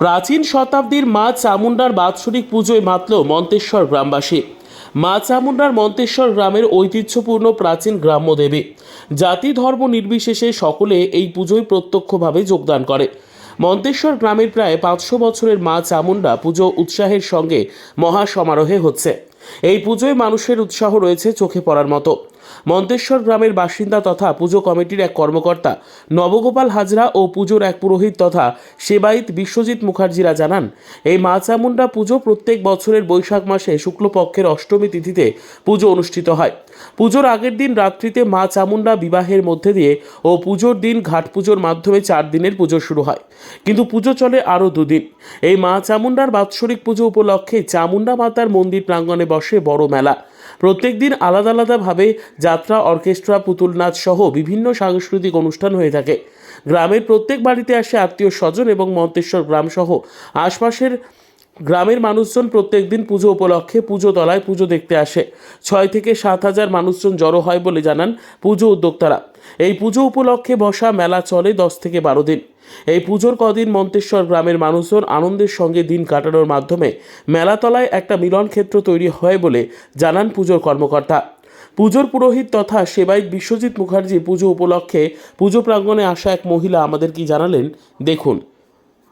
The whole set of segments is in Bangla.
প্রাচীন শতাব্দীর মা চামুণ্ডার বাৎসরিক পুজোয় মাতল মন্তেশ্বর গ্রামবাসী। মা চামুণ্ডার মন্তেশ্বর গ্রামের ঐতিহ্যপূর্ণ প্রাচীন গ্রাম্য দেবী। জাতি ধর্ম নির্বিশেষে সকলে এই পুজোয় প্রত্যক্ষভাবে যোগদান করে। মন্তেশ্বর গ্রামের প্রায় পাঁচশো বছরের মা চামুণ্ডা পুজো উৎসাহের সঙ্গে মহা সমারোহে হচ্ছে। এই পুজোয় মানুষের উৎসাহ রয়েছে চোখে পড়ার মতো। মন্তেশ্বর গ্রামের বাসিন্দা তথা পুজো কমিটির এক কর্মকর্তা নবগোপাল হাজরা ও পুজোর এক পুরোহিত তথা সেবায়িত বিশ্বজিৎ মুখার্জিরা জানান, এই মা চামুণ্ডা পুজো প্রত্যেক বছরের বৈশাখ মাসে শুক্লপক্ষের অষ্টমী তিথিতে পুজো অনুষ্ঠিত হয়। পুজোর আগের দিন রাত্রিতে মা চামুণ্ডা বিবাহের মধ্যে দিয়ে ও পুজোর দিন ঘাট পুজোর মাধ্যমে চার দিনের পুজো শুরু হয়, কিন্তু পুজো চলে আরও দুদিন। এই মা চামুণ্ডার বাৎসরিক পুজো উপলক্ষে চামুণ্ডা মাতার মন্দির প্রাঙ্গণে বসে বড় মেলা। প্রত্যেক দিন আলাদা আলাদাভাবে যাত্রা, অর্কেস্ট্রা পুতুল নাচ সহ বিভিন্ন সাংস্কৃতিক অনুষ্ঠান হয়ে থাকে। গ্রামের প্রত্যেক বাড়িতে আসে আত্মীয় স্বজন এবং মন্তেশ্বর গ্রাম সহ আশপাশের গ্রামের মানুষজন প্রত্যেক দিন পুজো উপলক্ষে পুজো তলায় পুজো দেখতে আসে। ছয় থেকে সাত হাজার মানুষজন জড়ো হয় বলে জানান পুজো উদ্যোক্তারা। এই পুজো উপলক্ষে বসা মেলা চলে দশ থেকে বারো দিন। এই পুজোর কদিন মন্তেশ্বর গ্রামের মানুষজন আনন্দের সঙ্গে দিন কাটানোর মাধ্যমে মেলাতলায় একটা মিলন ক্ষেত্র তৈরি হয় বলে জানান পুজোর কর্মকর্তা। পুজোর পুরোহিত তথা সেবায়িত বিশ্বজিৎ মুখার্জি পুজো উপলক্ষে পুজো প্রাঙ্গণে আসা এক মহিলা আমাদের কি জানালেন, দেখুন।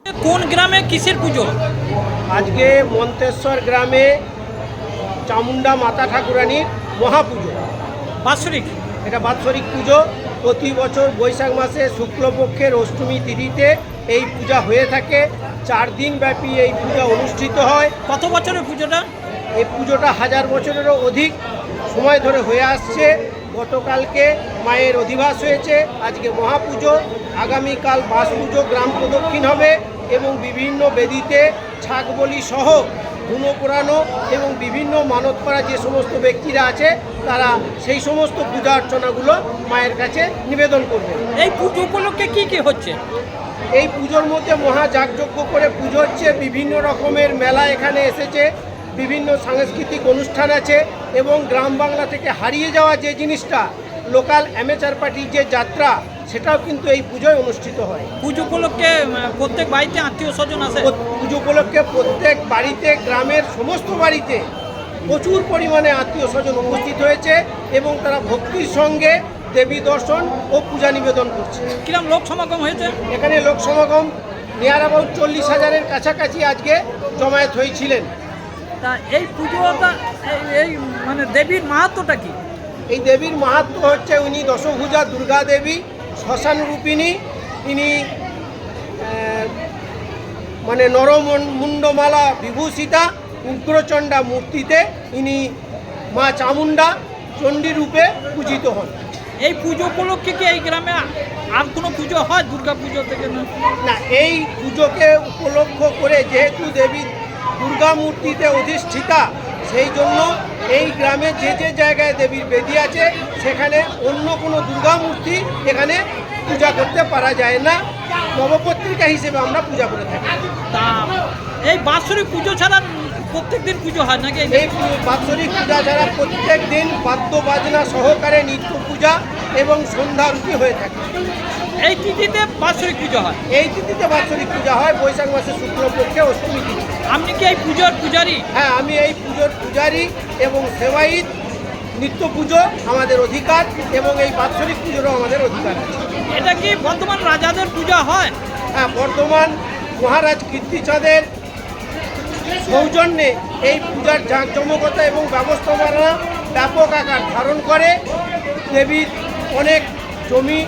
কোন গ্রামে কিসের পুজো? আজকে মন্তেশ্বর গ্রামে চামুন্ডা মাতা ঠাকুরানীর মহাপুজো। বাৎসরিক? এটা বাৎসরিক পুজো। প্রতি বছর বৈশাখ মাসে শুক্লপক্ষের অষ্টমী তিথিতে এই পূজা হয়ে থাকে। চার দিন ব্যাপী এই পূজা অনুষ্ঠিত হয়। কত বছরের পুজোটা? এই পুজোটা হাজার বছরেরও অধিক সময় ধরে হয়ে আসছে। গতকালকে মায়ের অধিবাস হয়েছে। আজকে মহাপুজো আগামীকাল বাস পুজো গ্রাম প্রদক্ষিণ হবে এবং বিভিন্ন বেদিতে ছাগ বলি সহ ধুনো পোড়ানো এবং বিভিন্ন মানত করা যে সমস্ত ব্যক্তিরা আছে তারা সেই সমস্ত পূজা অর্চনাগুলো মায়ের কাছে নিবেদন করবে। এই পুজো উপলক্ষে কী কী হচ্ছে? এই পুজোর মধ্যে মহা যাগযজ্ঞ করে পুজো হচ্ছে বিভিন্ন রকমের মেলা এখানে এসেছে বিভিন্ন সাংস্কৃতিক অনুষ্ঠান আছে এবং গ্রাম বাংলা থেকে হারিয়ে যাওয়া যে জিনিসটা লোকাল অ্যামেচার পার্টির যে যাত্রা সেটাও কিন্তু এই পুজোয় অনুষ্ঠিত হয়। পুজো উপলক্ষে প্রত্যেক বাড়িতে আত্মীয় স্বজন আছে পুজো উপলক্ষে প্রত্যেক বাড়িতে গ্রামের সমস্ত বাড়িতে প্রচুর পরিমাণে আত্মীয় স্বজন উপস্থিত হয়েছে এবং তারা ভক্তির সঙ্গে দেবী দর্শন ও পূজা নিবেদন করছে। কিরম লোক সমাগম হয়েছে? এখানে লোক সমাগম নিয়ার অ্যাবাউট চল্লিশ হাজারের কাছাকাছি আজকে জমায়েত হয়েছিলেন। তা এই পুজোটা এই- মানে দেবীর মাহাত্মটা কি? এই দেবীর মাহাত্ম হচ্ছে উনি দশভূজা দুর্গা দেবী শ্মশান রূপিণী। ইনি আহ, মানে নরমুণ্ডমালা বিভূষিতা উগ্রচণ্ডা মূর্তিতে ইনি মা চামুণ্ডা চণ্ডী রূপে পূজিত হন। এই পুজো উপলক্ষে কি এই গ্রামে আর কোনো পুজো হয় দুর্গা পুজো থেকে? না না এই পুজোকে উপলক্ষ করে যেহেতু দেবী দুর্গা মূর্তিতে অধিষ্ঠিতা সেই জন্য এই গ্রামে যে যে জায়গায় দেবীর বেদি আছে, সেখানে অন্য কোনো দুর্গা মূর্তি এখানে পূজা করতে পারা যায় না। নবপত্রিকা হিসেবে আমরা পূজা করে থাকি। এই বাৎসরিক পুজো ছাড়া প্রত্যেক দিন পুজো হয় নাকি এই বাৎসরিক পূজা ছাড়া প্রত্যেক দিন বাদ্য বাজনা সহকারে নিত্য পূজা এবং সন্ধ্যা আরতি হয়ে থাকে। এই তিথিতে বাৎসরিক পুজো হয়? এই তিথিতে বাৎসরিক পূজা হয় বৈশাখ মাসে শুক্লপক্ষে অষ্টমী তিথি। আপনি কি এই পুজোর পূজারি? হ্যাঁ আমি এই পুজোর পূজারি এবং সেবায়িত নিত্য পুজো আমাদের অধিকার এবং এই বাৎসরিক পুজোরও আমাদের অধিকার এটা কি বর্তমান রাজাদের পূজা হয়? হ্যাঁ বর্তমান মহারাজ কীর্তিচাঁদের সৌজন্যে এই পূজার জাঁকজমকতা এবং ব্যবস্থাপনা ব্যাপক আকার ধারণ করে। দেবীর অনেক জমি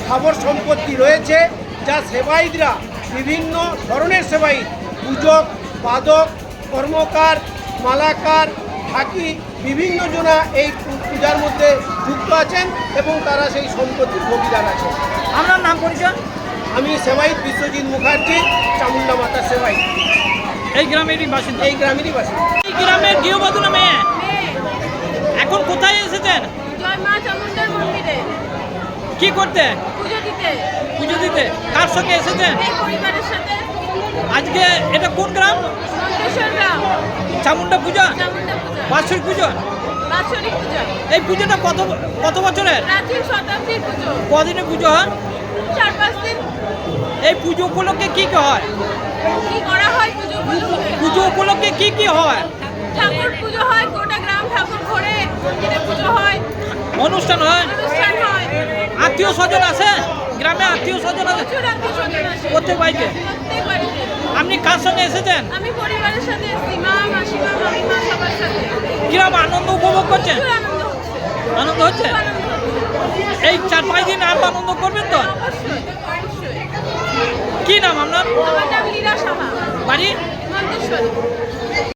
স্থাবর সম্পত্তি রয়েছে যা সেবায়িতরা বিভিন্ন ধরনের সেবায়িত। পূজক বাদক কর্মকার মালাকার ঢাকি বিভিন্ন জনা এই পূজার মধ্যে যুক্ত আছেন এবং তারা সেই সম্পত্তির ভোগীদার আছেন আপনার নাম পরিচয়? আমি সেবাইত বিশ্বজিৎ মুখার্জি চামুন্ডা মাতা সেবাইত এই গ্রামেরই বাসিন্দা। এই গ্রামেরই বাসিন্দা। এই গ্রামের গৃহবধূ নামে এখন কোথায় এসেছেন? জয় মা চামুণ্ডার মন্দিরে। কি করতে? পুজো দিতে। পুজো দিতে। কার সঙ্গে এসেছেন? এই পরিবারের সাথে। আজকে এটা কোন গ্রাম? চামুন্ডা পূজা? চামুণ্ডা পূজা। বাৎসরিক পুজো? বাৎসরিক পূজা। এই পুজোটা কত কত বছরের? প্রাচীন শতাব্দীর পুজো। কদিনে পুজো হয়? চার পাঁচ দিন। এই পুজো উপলক্ষে কি কি হয়? কি করা হয় পুজো উপলক্ষে? পুজো উপলক্ষে কি কি হয়? ঠাকুর পুজো হয় গোটা গ্রাম ঠাকুর ঘরে পুজো হয়। অনুষ্ঠান হয়? অনুষ্ঠান হয়। আত্মীয় স্বজন আছে গ্রামে আত্মীয় স্বজন আছে প্রত্যেক বাড়িতে? আপনি কার সঙ্গে এসেছেন? আমি পরিবারের সাথে এসেছি মা মাসিমা মামিমা সবার সাথে। আনন্দ উপভোগ করছেন? আনন্দ হচ্ছে। এই চার পাঁচ দিন আরও আনন্দ করবেন তো? কি নাম আপনার? বাড়ি?